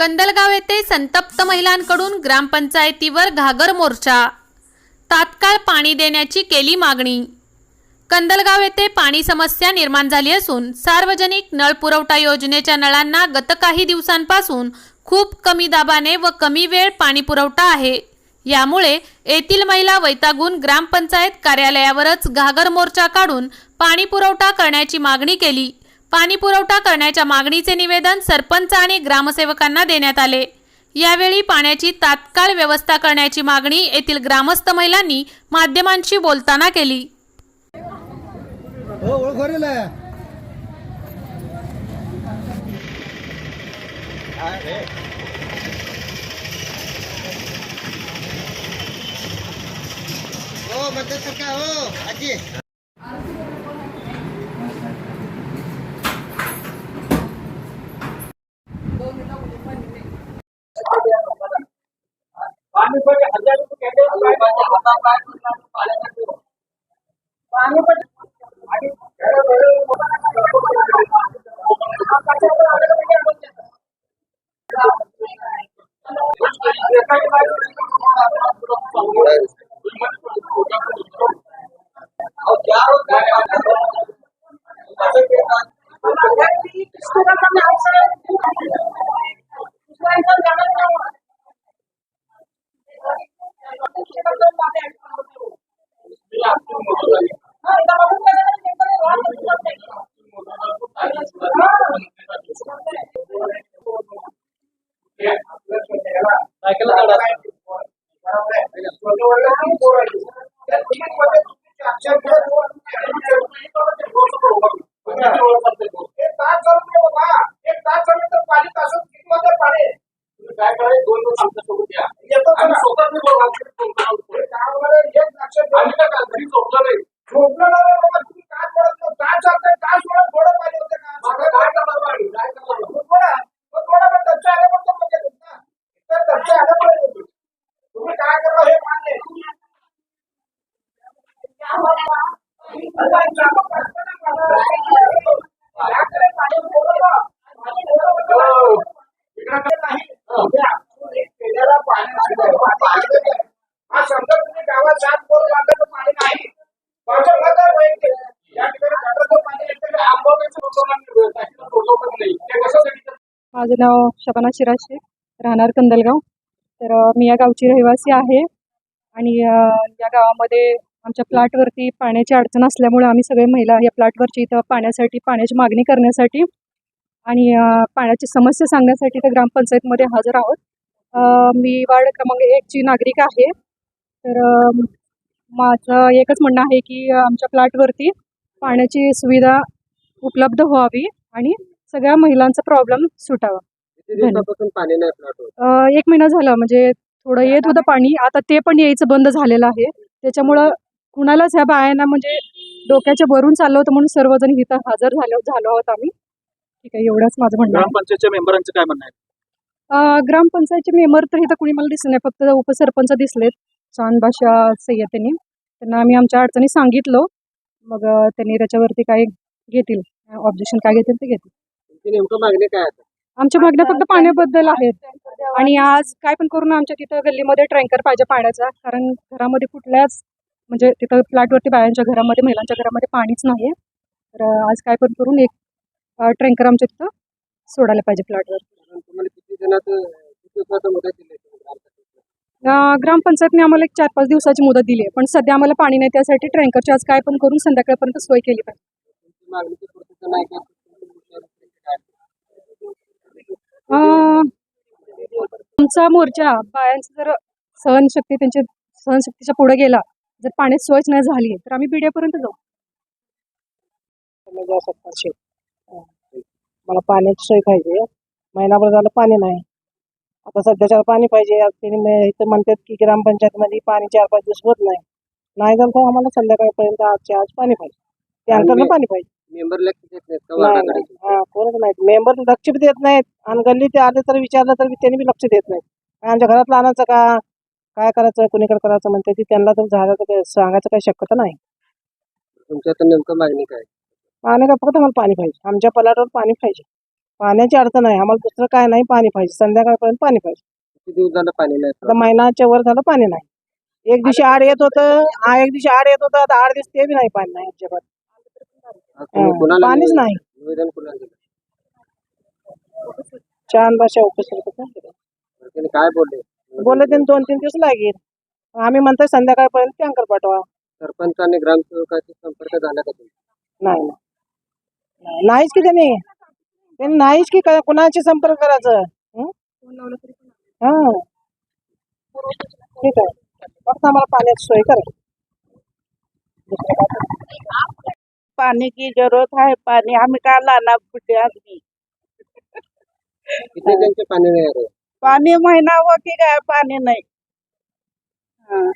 कंदलगाव येथे संतप्त महिलांकडून ग्रामपंचायतीवर घागर मोर्चा. तात्काळ पाणी देण्याची केली मागणी. कंदलगाव येथे पाणी समस्या निर्माण झाली असून सार्वजनिक नळ पुरवठा योजनेच्या नळांना गत काही दिवसांपासून खूप कमी दाबाने व कमी वेळ पाणी पुरवठा आहे. यामुळे येथील महिला वैतागून ग्रामपंचायत कार्यालयावरच घागर मोर्चा काढून पाणी पुरवठा करण्याची मागणी केली. पाणी पुरवठा करण्याच्या मागणीचे निवेदन सरपंच आणि ग्रामसेवकांना देण्यात आले. यावेळी पाण्याची तात्काळ व्यवस्था करण्याची मागणी येथील ग्रामस्थ महिलांनी माध्यमांशी बोलताना केली. हो ओळख ভালো तुम्ही काय करा हे मान्य हा समजा तुम्ही गावात सात पाणी नाही माझं या ठिकाणी पाणी येतं लोकांना नाही. ते माझं नाव शबाना शिराशे राहणार कंदलगाव. तर मी या गावची रहिवासी आहे आणि या गावामध्ये आमच्या प्लॉटवरती पाण्याची अडचण असल्यामुळे आम्ही सगळे महिला या प्लॉटवरची इथं पाण्यासाठी पाण्याची मागणी करण्यासाठी आणि पाण्याची समस्या सांगण्यासाठी इथं ग्रामपंचायतमध्ये हजर आहोत. मी वार्ड क्रमांक एकची नागरिक आहे. तर माझं एकच म्हणणं आहे की आमच्या प्लॉटवरती पाण्याची सुविधा उपलब्ध व्हावी आणि सगळ्या महिलांचा प्रॉब्लेम सुटावा. दिवसापासून पाणी नाही प्लॉटवर अ, एक महिना झाला म्हणजे थोडं येत होतं पाणी. आता ते पण यायचं बंद झालेलं आहे. त्याच्यामुळं कुणालाच ह्या बायांना म्हणजे डोक्याच्या वरून चाललं होतं म्हणून सर्वजण इथं हजर झालो झालो आहोत आम्ही. ठीक आहे एवढंच माझं म्हणणं ग्रामपंचायतच्या मेंबरांचं काय म्हणणं आहे? ग्रामपंचायतचे मेंबर तर इथं कुणी मला दिसले नाही. फक्त उपसरपंच दिसलेत. चांद बाशा सय्यद त्यांनी. त्यांना आम्ही आमच्या अडचणी सांगितलो. मग त्यांनी त्याच्यावरती काय घेतील? ऑब्जेक्शन काय घेतील ते घेतील. नेमकं मागणी काय आहे आमच्या मागण्या फक्त पाण्याबद्दल आहेत. आणि आज काय पण करून आमच्या तिथं गल्लीमध्ये ट्रँकर पाहिजे पाण्याचा कारण घरामध्ये कुठल्याच म्हणजे तिथं फ्लॅटवरती बायांच्या घरामध्ये महिलांच्या घरामध्ये पाणीच नाही तर आज काय पण करून एक ट्रँकर आमच्या तिथं सोडायला पाहिजे फ्लॅटवर. ग्रामपंचायतने? आम्हाला एक चार पाच दिवसाची मुदत दिली आहे. पण सध्या आम्हाला पाणी नाही त्यासाठी ट्रँकरची आज काय पण करून संध्याकाळपर्यंत सोय केली पाहिजे तुमची मागणीची पूर्तता नाही केली तर अं, आमचा मोर्चा बायांचा जर सहनशक्ती त्यांची सहनशक्तीच्या पुढे गेला जर पाण्याची सोयच नाही झाली तर आम्ही बिड्यापर्यंत जाऊ. मला पाण्याची सोय पाहिजे. महिनाभर झालं पाणी नाही. आता सध्याच्या पाणी पाहिजे इथं म्हणतात की ग्रामपंचायतमध्ये पाणी चार पाच दिवस होत नाही. नाही झालं तर आम्हाला संध्याकाळपर्यंत आजच्या आज पाणी पाहिजे. टँकरनं पाणी पाहिजे. मेंबर लक्ष देत नाहीत का नाही वार्डाकडे? नाही. हा, कोणच नाहीत मेंबर लक्ष बी देत नाहीत. आणि गल्ली ते आले तर विचारलं तर त्यांनी बी लक्ष देत नाहीत. आणि आमच्या घरातलं आणायचं का? काय करायचं? कुणीकडे करायचं म्हणते ती त्यांना तर झालं तर काही सांगायचं काही शक्यता नाही. तुमच्या तर नेमकं मागणी काय? पाणी का फक्त मला पाणी पाहिजे. आमच्या पलाटावर पाणी पाहिजे. पाण्याची अडचण आहे आम्हाला दुसरं काय नाही पाणी पाहिजे. संध्याकाळपर्यंत पाणी पाहिजे. किती दिवस झालं पाणी नाही? आता महिन्याच्या वर झालं पाणी नाही. एक दिवशी आड येत होतं. हा एक दिवशी आड येत होतं. आता आठ दिवस ते बी नाही पाणी नाही अजिबात कुणाला पाणीच नाही. निवेदन कुणाला दिलं? छान भाषा उपस्थित त्याने काय बोलले? बोलले त्यांनी दोन तीन दिवस लागेल. आम्ही म्हणतोय संध्याकाळपर्यंत टँकर पाठवा. सरपंच आणि ग्रामसेवकाशी संपर्क झाला का तुम्ही नाही नाही. नाही नाहीच की त्यांनी. त्यांनी नाहीच की काय- कुणाशी संपर्क करायचं. हं? हा. ठीक आहे. फक्त आम्हाला पाण्याची सोय करा. दुसरं काय नाही. पानी की जरूरत है पानी हमें कहा लाना बुढ़े आदमी पाणी नाही आहे. पानी महीना हुआ कि गया पानी नहीं. हाँ.